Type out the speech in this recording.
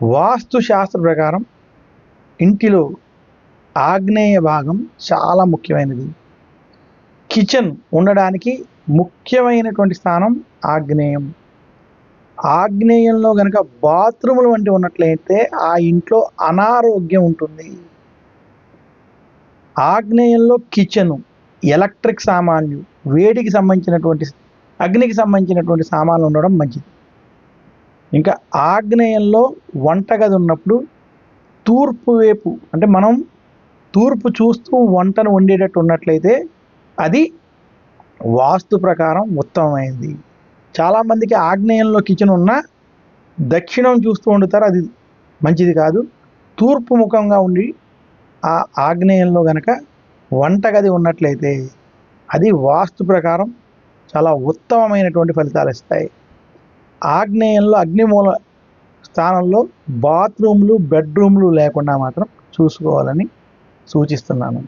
వాస్తు శాస్త్ర ప్రకారం ఇంటిలో ఆగ్నేయ భాగం చాలా ముఖ్యమైనది. కిచెన్ ఉండడానికి ముఖ్యమైనటువంటి స్థానం ఆగ్నేయం. ఆగ్నేయంలో కనుక బాత్రూములు వంటి ఉన్నట్లయితే ఆ ఇంట్లో అనారోగ్యం ఉంటుంది. ఆగ్నేయంలో కిచెను ఎలక్ట్రిక్ సామాన్లు వేడికి సంబంధించినటువంటి అగ్నికి సంబంధించినటువంటి సామాన్లు ఉండడం మంచిది. ఇంకా ఆగ్నేయంలో వంటగది ఉన్నప్పుడు తూర్పు వైపు అంటే మనం తూర్పు చూస్తూ వంటను వండేటట్టు ఉన్నట్లయితే అది వాస్తు ప్రకారం ఉత్తమమైనది చాలామందికి ఆగ్నేయంలో కిచెన్ ఉన్న దక్షిణం చూస్తూ వండుతారు అది మంచిది కాదు. తూర్పు ముఖంగా ఉండి ఆ ఆగ్నేయంలో గనక వంటగది ఉన్నట్లయితే అది వాస్తు ప్రకారం చాలా ఉత్తమమైనటువంటి ఫలితాలు ఇస్తాయి. ఆగ్నేయంలో అగ్నిమూల స్థానంలో బాత్రూమ్లు బెడ్రూమ్లు లేకుండా మాత్రం చూసుకోవాలని సూచిస్తున్నాను.